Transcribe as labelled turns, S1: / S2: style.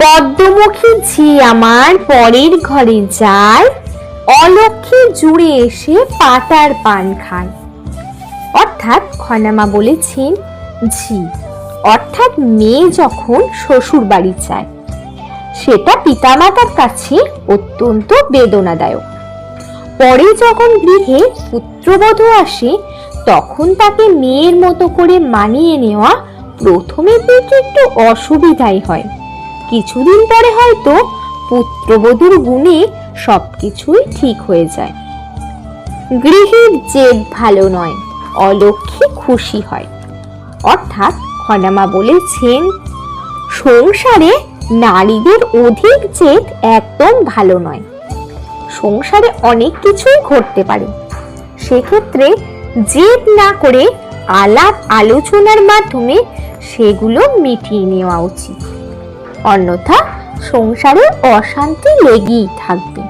S1: পদ্মমুখী ঝি আমার পরের ঘরে যায় অলক্ষে জুড়ে এসে পাতার পান খায়। অর্থাৎ খনামা বলেছেন ঝি। অর্থাৎ মেয়ে যখন শ্বশুর বাড়ি যায়, সেটা পিতামাতার কাছে অত্যন্ত বেদনাদায়ক। পরে যখন গৃহে পুত্রবধূ আসে, তখন তাকে মেয়ের মতো করে মানিয়ে নেওয়া প্রথমের দিকে একটু অসুবিধাই হয়। কিছুদিন পরে হয়তো পুত্রবধূর গুণে সবকিছুই ঠিক হয়ে যায়। গৃহীর জেদ ভালো নয় অলক্ষী খুশি হয়। অর্থাৎ খনামা বলেছেন, সংসারে নারীদের অধিক জেদ একদম ভালো নয়। সংসারে অনেক কিছুই ঘটতে পারে। সেক্ষেত্রে জেদ না করে আলাপ আলোচনার মাধ্যমে সেগুলো মিটিয়ে নেওয়া উচিত। অন্যথা সংসারে অশান্তি লেগেই থাকবে।